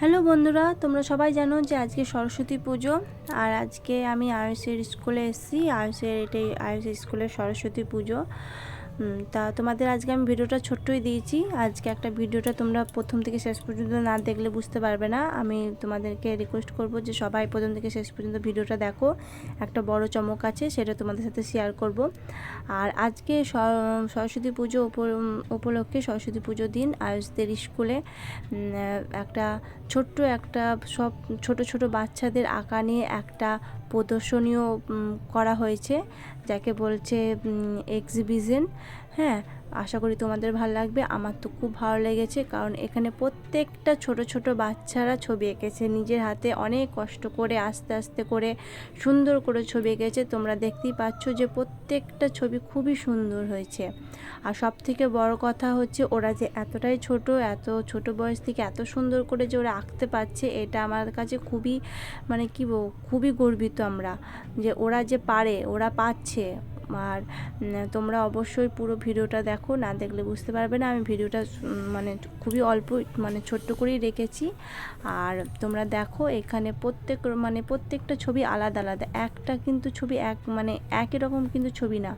Hello বন্ধুরা, তোমরা সবাই জানো যে আজকে সরস্বতী পুজো, আর আজকে আমি আয়ুষের স্কুলে এসেছি। আয়ুষের এটাই আয়ুষ স্কুলের সরস্বতী পুজো। তা তোমাদের আজকে আমি ভিডিওটা ছোট্টই দিয়েছি। আজকে একটা ভিডিওটা তোমরা প্রথম থেকে শেষ পর্যন্ত না দেখলে বুঝতে পারবে না। আমি তোমাদেরকে রিকোয়েস্ট করব যে সবাই প্রথম থেকে শেষ পর্যন্ত ভিডিওটা দেখো। একটা বড় চমক আছে, সেটা তোমাদের সাথে শেয়ার করব। আর আজকে সরস্বতী পুজো উপ- উপলক্ষে সরস্বতী পুজো দিন, আয়ুষদের স্কুলে। একটা ছোট্ট একটা সব ছোট ছোট বাচ্চাদের আঁকা নিয়ে একটা প্রদর্শনীয় উম, করা হয়েছে যাকে বলছে এক্সিবিশন হ্যাঁ আশা করি তোমাদের ভালো লাগবে। আমার তো খুব ভালো লেগেছে কারণ এখানে প্রত্যেকটা ছোট ছোট বাচ্চারা ছবি এঁকেছে। নিজের হাতে অনেক কষ্ট করে, আস্তে আস্তে করে, সুন্দর করে ছবি এঁকেছে। তোমরা দেখতেই পাচ্ছ যে প্রত্যেকটা ছবি খুবই সুন্দর হয়েছে। আর সব থেকে বড় কথা হচ্ছে ওরা যে এতটাই ছোট, এত ছোট বয়স থেকে এত সুন্দর করে যে ওরা আঁকতে পারছে, এটা আমার কাছে খুবই মানে কি খুবই গর্বিত আমরা। যে ওরা যে পারে, ওরা পাচ্ছে। আর তোমরা অবশ্যই পুরো ভিডিওটা দেখো, না দেখলে বুঝতে পারবে না। আমি ভিডিওটা মানে খুবই অল্প মানে ছোট্ট করেই রেখেছি। আর তোমরা দেখো, এখানে প্রত্যেক মানে প্রত্যেকটা ছবি আলাদা আলাদা। একটা কিন্তু ছবি এক মানে একই রকম কিন্তু ছবি না।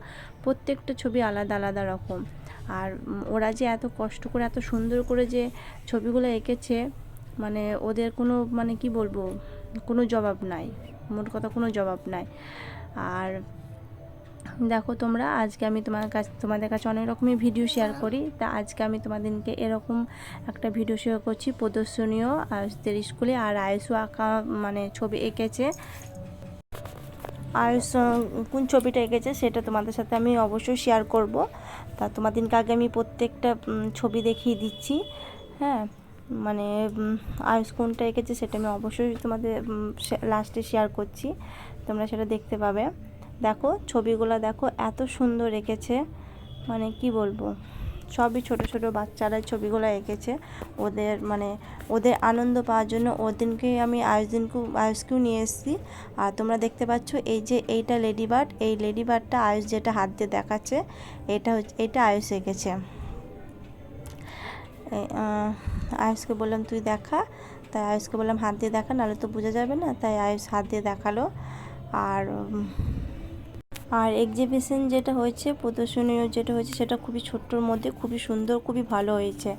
প্রত্যেকটা ছবি আলাদা আলাদা রকম। আর ওরা যে এত কষ্ট করে, এত সুন্দর করে যে ছবিগুলো এঁকেছে মানে ওদের কোনো মানে কি বলব, কোনো জবাব নাই। মোট কথা কোনো জবাব নাই। আর দেখো তোমরা, আজকে আমি তোমার কাছে, তোমাদের কাছে অনেক রকমই ভিডিও শেয়ার করি। তা আজকে আমি তোমাদেরকে এরকম একটা ভিডিও শেয়ার করছি প্রদর্শনীয় আয়ুষদের স্কুলে, আর আয়ুষও আঁকা মানে ছবি এঁকেছে। আয়ুষ কোন ছবিটা এঁকেছে সেটা তোমাদের সাথে আমি অবশ্যই শেয়ার করব। তা তোমাদেরকে আগে আমি প্রত্যেকটা ছবি দেখিয়ে দিচ্ছি। হ্যাঁ মানে আয়ুষ কোনটা এঁকেছে সেটা আমি অবশ্যই তোমাদের লাস্টে শেয়ার করছি। তোমরা সেটা দেখতে পাবে। দেখো, ছবিগুলো দেখো, এত সুন্দর এঁকেছে। মানে কি বলব, সবই ছোট ছোট বাচ্চারা ছবিগুলো এঁকেছে। ওদের মানে ওদের আনন্দ পাওয়ার জন্য ওদিনকে আমি আয়ুষদিনকেও আয়ুষকেও নিয়ে এসেছি। আর তোমরা দেখতে পাচ্ছ এই যে এইটা লেডি বার্ড, এই লেডি বার্ডটা আয়ুষ যেটা হাত দিয়ে দেখাচ্ছে, এটা হচ্ছে এটা আয়ুষ এঁকেছে। আয়ুষকে বললাম, তুই দেখা। তাই আয়ুষকে বললাম, হাত দিয়ে দেখা, নাহলে তো বোঝা যাবে না। তাই আয়ুষ হাত দিয়ে দেখাল। আর আর এক্সিবিশন যেটা হয়েছে প্রদর্শনীয় যেটা হয়েছে, সেটা খুবই ছোট্টর মধ্যে খুবই সুন্দর, খুবই ভালো হয়েছে।